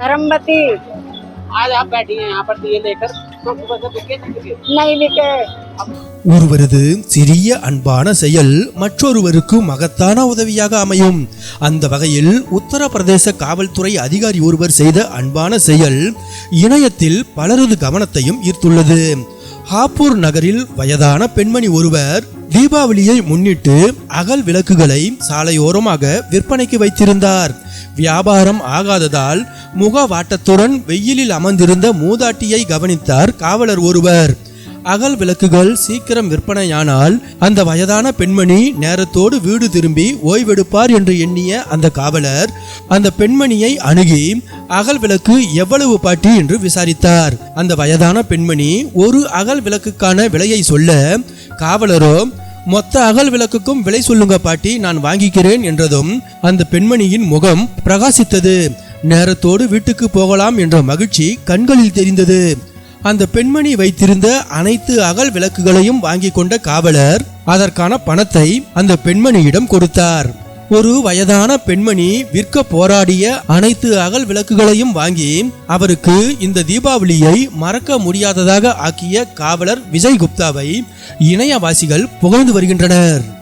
धर्मवती आज आप बैठी हैं यहाँ पर दिए लेकर तो सुबह से बिके नहीं बिके नहीं बिके ஒருவரது சிறிய அன்பான செயல் மற்றொருவருக்கு மகத்தான உதவியாக அமையும் அந்த வகையில் உத்தரப்பிரதேச காவல்துறை அதிகாரி ஒருவர் செய்த அன்பான செயல் இணையத்தில் பலரது கவனத்தையும் ஈர்த்துள்ளது ஹாப்பூர் நகரில் வயதான பெண்மணி ஒருவர் தீபாவளியை முன்னிட்டு அகல் விளக்குகளை சாலையோரமாக விற்பனைக்கு வைத்திருந்தார் வியாபாரம் ஆகாததால் முகவாட்டத்துடன் வெயிலில் அமர்ந்திருந்த மூதாட்டியை கவனித்தார் காவலர் ஒருவர். அகல் விளக்குகள் சீக்கிரம் விற்பனையானால் அந்த வயதான பெண்மணி நேரத்தோடு வீடு திரும்பி ஓய்வெடுப்பார் என்று எண்ணிய அந்த காவலர் அந்த பெண்மணியை அணுகி அகல் விளக்கு எவ்வளவு பாட்டி என்று விசாரித்தார். அந்த வயதான பெண்மணி ஒரு அகல் விளக்குக்கான விலையை சொல்ல காவலரோ மொத்த அகல் விளக்குக்கும் விலை சொல்லுங்க பாட்டி நான் வாங்கிக்கிறேன் என்றதும் அந்த பெண்மணியின் முகம் பிரகாசித்தது. நேரத்தோடு வீட்டுக்கு போகலாம் என்ற மகிழ்ச்சி கண்களில் தெரிந்தது. அந்த பெண்மணி வைத்திருந்த அனைத்து அகல் விளக்குகளையும் வாங்கி கொண்ட காவலர் அதற்கான பணத்தை அந்த பெண்மணியிடம் கொடுத்தார். ஒரு வயதான பெண்மணி விற்க போராடிய அனைத்து அகல் விளக்குகளையும் வாங்கி அவருக்கு இந்த தீபாவளியை மறக்க முடியாததாக ஆக்கிய காவலர் விஜய் குப்தாவை இணையவாசிகள் புகழ்ந்து வருகின்றனர்.